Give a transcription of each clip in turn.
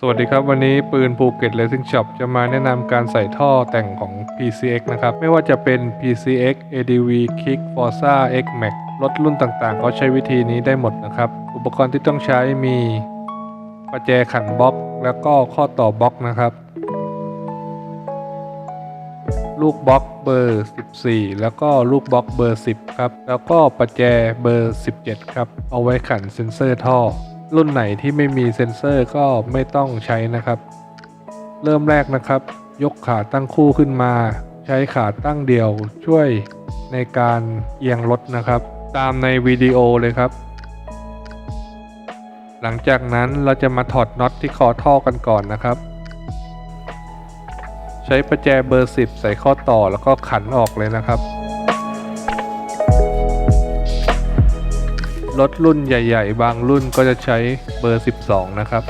สวัสดีครับ วันนี้ปืนภูเก็ต Racing Shop จะมาแนะนำการใส่ท่อแต่งของ PCX นะครับ ไม่ว่าจะเป็น PCX ADV Kick Forza X Max รถรุ่นต่างๆ ก็ใช้วิธีนี้ได้หมดนะครับ อุปกรณ์ที่ต้องใช้มีประแจขันบล็อก แล้วก็ข้อต่อบล็อกนะครับ ลูกบล็อกเบอร์ 14 แล้วก็ลูกบล็อกเบอร์ 10 ครับ แล้วก็ประแจเบอร์ 17 ครับ เอาไว้ขันเซ็นเซอร์ท่อ รุ่นไหนที่ไม่มีเซ็นเซอร์ก็ไม่ต้องใช้นะครับ เริ่มแรกนะครับ ยกขาตั้งคู่ขึ้นมา ใช้ขาตั้งเดี่ยวช่วยในการเอียงรถนะครับ ตามในวิดีโอเลยครับ หลังจากนั้นเราจะมาถอดน็อตที่คอท่อกันก่อนนะครับ ใช้ประแจเบอร์ 10 ใส่ข้อต่อแล้วก็ขันออกเลยนะครับ รถรุ่นใหญ่ ๆ บางรุ่นก็จะใช้เบอร์ 12 นะครับ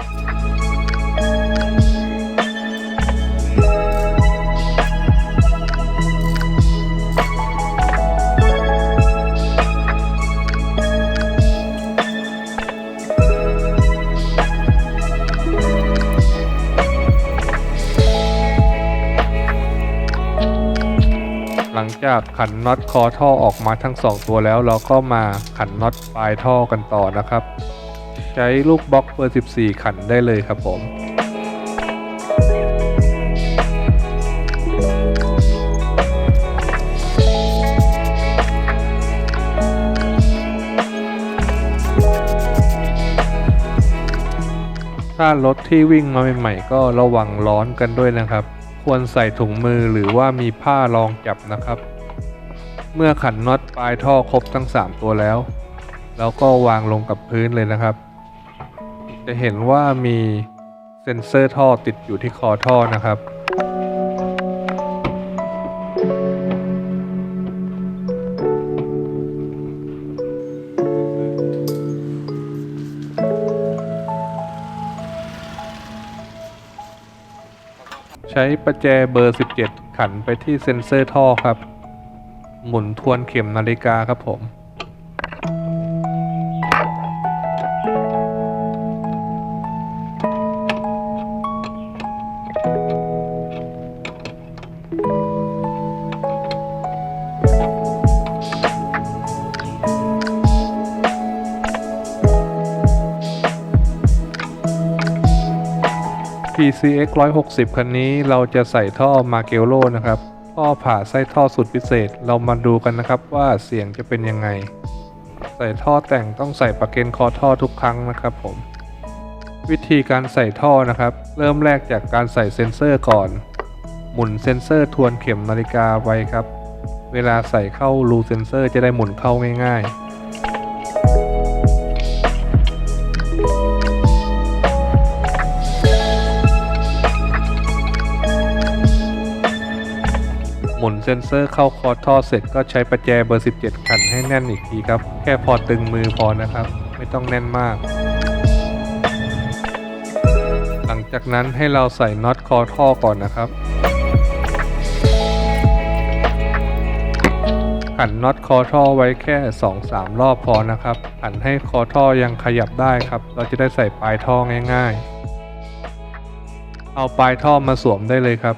หลังจากขันน็อตคอท่อออกมาทั้ง 2 ตัวแล้ว เราก็มาขันน็อตปลายท่อกันต่อนะครับ ใช้ลูกบล็อกเบอร์ 14 ขันได้เลยครับผมถ้ารถที่วิ่งมาใหม่ๆก็ระวังร้อนกันด้วยนะครับ ควรใส่ถุงมือหรือว่ามีผ้ารองจับนะครับ เมื่อขันน็อตปลายท่อครบทั้ง 3 ตัวแล้วแล้วก็วางลงกับพื้นเลยนะครับ จะเห็นว่ามีเซ็นเซอร์ท่อติดอยู่ที่คอท่อนะครับ ใช้ประแจเบอร์ 17 ขันไปที่เซ็นเซอร์ท่อครับ หมุนทวนเข็มนาฬิกาครับผม PCX 160 คันนี้เราจะใส่ท่อมาเกลโลนะครับท่อผ่าไส้ท่อสุดพิเศษ เรามาดูกันนะครับว่าเสียงจะเป็นยังไง ใส่ท่อแต่งต้องใส่ปะเกนคอท่อทุกครั้งนะครับผม วิธีการใส่ท่อนะครับ เริ่มแรกจากการใส่เซ็นเซอร์ก่อน หมุนเซ็นเซอร์ทวนเข็มนาฬิกาไว้ครับ เวลาใส่เข้ารูเซ็นเซอร์จะได้หมุนเข้าง่าย ๆ มุนเซ็นเซอร์เข้าคอท่อเสร็จก็ใช้ประแจเบอร์ 17 ขันให้แน่นอีกทีครับ แค่พอตึงมือพอนะครับ ไม่ต้องแน่นมาก หลังจากนั้นให้เราใส่น็อตคอท่อก่อนนะครับ ขันน็อตคอท่อไว้แค่ 2-3 รอบพอนะครับ ขันให้คอท่อยังขยับได้ครับ เราจะได้ใส่ปลายท่อง่าย ๆ เอาปลายท่อมาสวมได้เลยครับ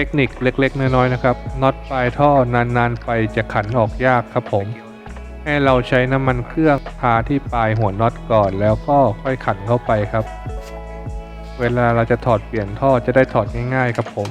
ทคนิคเล็ก ๆ น้อยๆนะครับน็อตปลายท่อนานๆไปจะขันออกยากครับผม ให้เราใช้น้ำมันเครื่องทาที่ปลายหัวน็อตก่อนแล้วก็ค่อยขันเข้าไปครับ เวลาเราจะถอดเปลี่ยนท่อจะได้ถอดง่าย ๆ ครับผม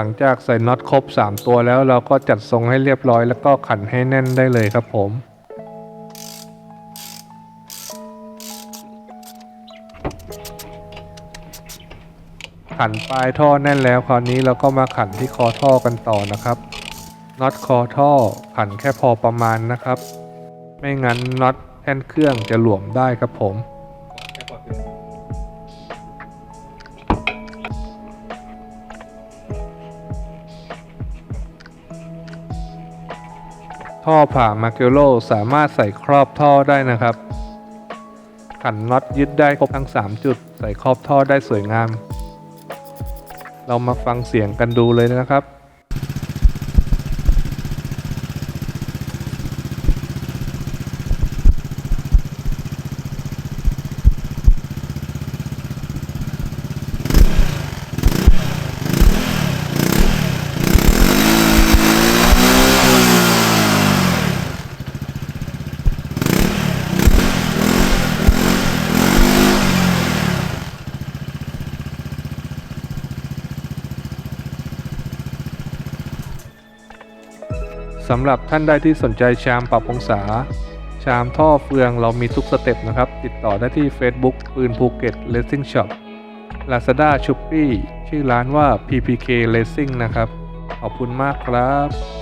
หลังจากใส่น็อตครบ 3 ตัวแล้วเราก็จัดทรงให้เรียบร้อยแล้วก็ขันให้แน่นได้เลยครับผมขันปลายท่อแน่นแล้วคราวนี้เราก็มาขันที่คอท่อกันต่อนะครับน็อตคอท่อขันแค่พอประมาณนะครับ ไม่งั้นน็อตแท่นเครื่องจะหลวมได้ครับผม ท่อผ่ามาเกลโลสามารถใส่ครอบท่อได้นะครับ ขันน็อตยึดได้ครบทั้ง 3 จุด ใส่ครอบท่อได้สวยงาม เรามาฟังเสียงกันดูเลยนะครับ สำหรับท่านใดที่สนใจชามปรับองศา ชามท่อเฟืองเรามีทุกสเต็ปนะครับ ติดต่อได้ที่ Facebook ปืนภูเก็ต Racing Shop Lazada s h o p e e ชื่อร้านว่า PPK Racing นะครับ ขอบคุณมากครับ